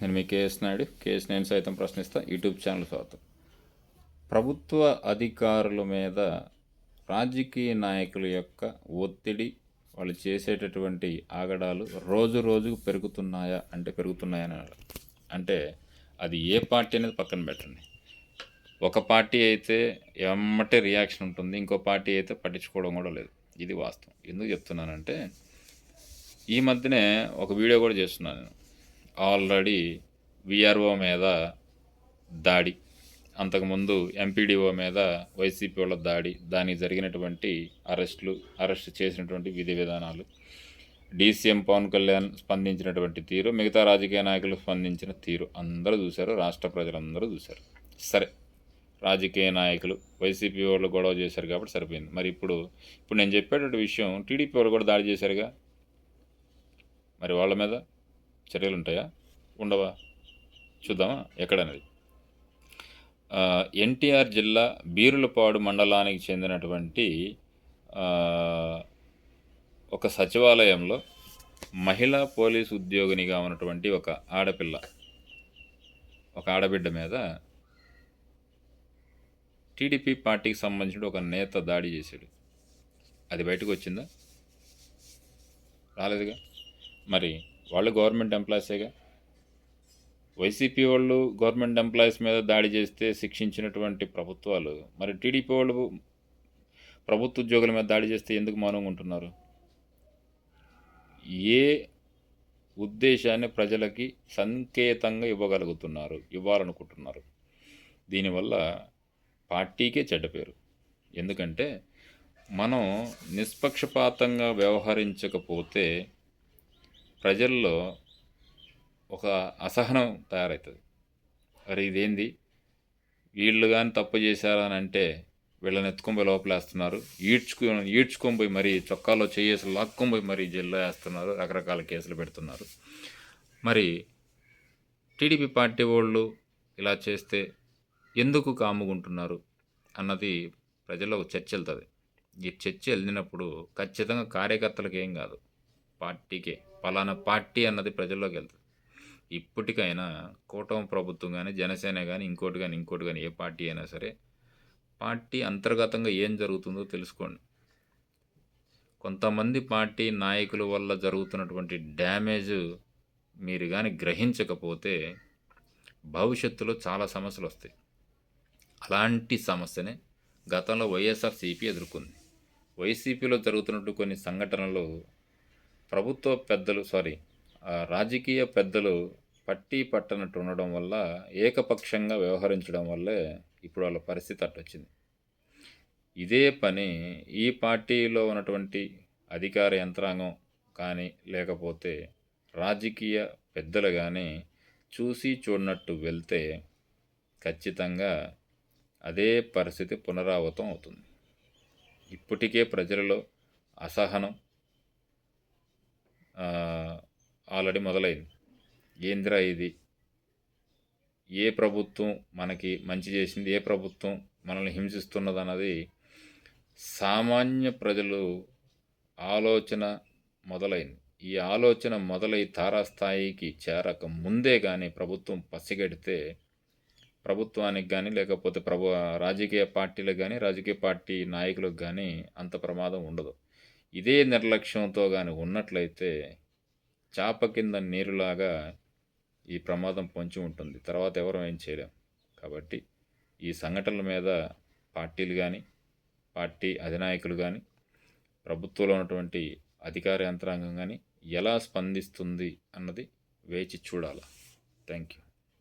నేను మీ KS Naidu. KS నేను సైతం ప్రశ్నిస్తా. యూట్యూబ్ ఛానల్ స్వాగతం. ప్రభుత్వ అధికారుల మీద రాజకీయ నాయకుల యొక్క ఒత్తిడి వాళ్ళు చేసేటటువంటి ఆగడాలు రోజు రోజుకు పెరుగుతున్నాయా అంటే పెరుగుతున్నాయని అంటే అది ఏ పార్టీ అనేది పక్కన పెట్టండి. ఒక పార్టీ అయితే ఎమ్మటే రియాక్షన్ ఉంటుంది. ఇంకో పార్టీ అయితే పట్టించుకోవడం కూడా లేదు. ఇది వాస్తవం. ఎందుకు చెప్తున్నానంటే ఈ మధ్యనే ఒక వీడియో కూడా చేస్తున్నాను నేను. ఆల్రెడీ విఆర్ఓ మీద దాడి అంతకుముందు ఎంపీడీఓ మీద వైసీపీ వాళ్ళ దాడి దానికి జరిగినటువంటి అరెస్టులు అరెస్ట్ చేసినటువంటి విధి విధానాలు డీసీఎం పవన్ కళ్యాణ్ స్పందించినటువంటి తీరు మిగతా రాజకీయ నాయకులు స్పందించిన తీరు అందరూ చూశారు రాష్ట్ర ప్రజలందరూ చూశారు. సరే రాజకీయ నాయకులు వైసీపీ వాళ్ళు గొడవ చేశారు కాబట్టి సరిపోయింది. మరి ఇప్పుడు ఇప్పుడు నేను చెప్పేటటువంటి విషయం టీడీపీ వాళ్ళు కూడా దాడి చేశారుగా? మరి వాళ్ళ మీద? చర్యలు ఉంటాయా ఉండవా? చూద్దామా? ఎక్కడనేది? ఎన్టీఆర్ జిల్లా బీరులపాడు మండలానికి చెందినటువంటి ఒక సచివాలయంలో మహిళా పోలీస్ ఉద్యోగినిగా ఉన్నటువంటి ఒక ఆడపిల్ల ఒక ఆడబిడ్డ మీద టీడీపీ పార్టీకి సంబంధించిన ఒక నేత దాడి చేశాడు. అది బయటకు వచ్చిందా రాలేదుగా? మరి వాళ్ళు గవర్నమెంట్ ఎంప్లాయీసేగా. వైసీపీ వాళ్ళు గవర్నమెంట్ ఎంప్లాయీస్ మీద దాడి చేస్తే శిక్షించినటువంటి ప్రభుత్వాలు మరి టీడీపీ వాళ్ళు ప్రభుత్వ ఉద్యోగుల మీద దాడి చేస్తే ఎందుకు మౌనంగా ఉంటున్నారు? ఏ ఉద్దేశాన్ని ప్రజలకి సంకేతంగా ఇవ్వగలుగుతున్నారు ఇవ్వాలనుకుంటున్నారు? దీనివల్ల పార్టీకే చెడ్డ పేరు. ఎందుకంటే మనం నిష్పక్షపాతంగా వ్యవహరించకపోతే ప్రజల్లో ఒక అసహనం తయారవుతుంది అరే ఇదేంది? వీళ్ళు కానీ తప్పు చేశారని అంటే వీళ్ళని ఎత్తుకొని పోయి లోపలేస్తున్నారు. ఈడ్చుకు ఈడ్చుకొని పోయి మరీ చొక్కాలో చేసి లాక్కొని పోయి మరీ జైల్లో వేస్తున్నారు. రకరకాల కేసులు పెడుతున్నారు. మరి టీడీపీ పార్టీ వాళ్ళు ఇలా చేస్తే ఎందుకు కాముకుంటున్నారు అన్నది ప్రజల్లో ఒక చర్చ వెళ్తుంది. ఈ చర్చ వెళ్ళినప్పుడు ఖచ్చితంగా కార్యకర్తలకు ఏం కాదు. పార్టీకే. పలానా పార్టీ అన్నది ప్రజల్లోకి వెళ్తుంది. ఇప్పటికైనా కూటమి ప్రభుత్వం కానీ జనసేన కానీ ఇంకోటి కానీ ఇంకోటి కానీ ఏ పార్టీ అయినా సరే పార్టీ అంతర్గతంగా ఏం జరుగుతుందో తెలుసుకోండి. కొంతమంది పార్టీ నాయకుల వల్ల జరుగుతున్నటువంటి డ్యామేజ్ మీరు కానీ గ్రహించకపోతే భవిష్యత్తులో చాలా సమస్యలు వస్తాయి. అలాంటి సమస్యనే గతంలో వైఎస్ఆర్సీపీ ఎదుర్కొంది. వైసీపీలో జరుగుతున్నట్టు కొన్ని సంఘటనలు ప్రభుత్వ పెద్దలు సారీ ఆ, రాజకీయ పెద్దలు పట్టి పట్టనట్టు ఉండడం వల్ల ఏకపక్షంగా వ్యవహరించడం వల్లే ఇప్పుడు వాళ్ళ పరిస్థితి అట్టొచ్చింది. ఇదే పని ఈ పార్టీలో ఉన్నటువంటి అధికార యంత్రాంగం కానీ లేకపోతే రాజకీయ పెద్దలు కానీ చూసి చూడనట్టు వెళ్తే ఖచ్చితంగా అదే పరిస్థితి పునరావృతం అవుతుంది. ఇప్పటికే ప్రజలలో అసహనం ఆల్రెడీ మొదలైంది. ఏందిరా ఇది? ఏ ప్రభుత్వం మనకి మంచి చేసింది? ఏ ప్రభుత్వం మనల్ని హింసిస్తున్నది అన్నది సామాన్య ప్రజలు ఆలోచన మొదలైంది. ఈ ఆలోచన మొదలై తారాస్థాయికి చేరక ముందే కానీ ప్రభుత్వం పసిగడితే ప్రభుత్వానికి కానీ లేకపోతే ప్రభు రాజకీయ పార్టీలకు కానీ రాజకీయ పార్టీ నాయకులకు కానీ అంత ప్రమాదం ఉండదు. ఇదే నిర్లక్ష్యంతో కానీ ఉన్నట్లయితే చాప కింద నీరులాగా ఈ ప్రమాదం పొంచి ఉంటుంది. తర్వాత ఎవరు ఏం చేయలేం. కాబట్టి ఈ సంఘటనల మీద పార్టీలు కానీ పార్టీ అధినాయకులు కానీ ప్రభుత్వంలో ఉన్నటువంటి అధికార యంత్రాంగం కానీ ఎలా స్పందిస్తుంది అన్నది వేచి చూడాలి. Thank you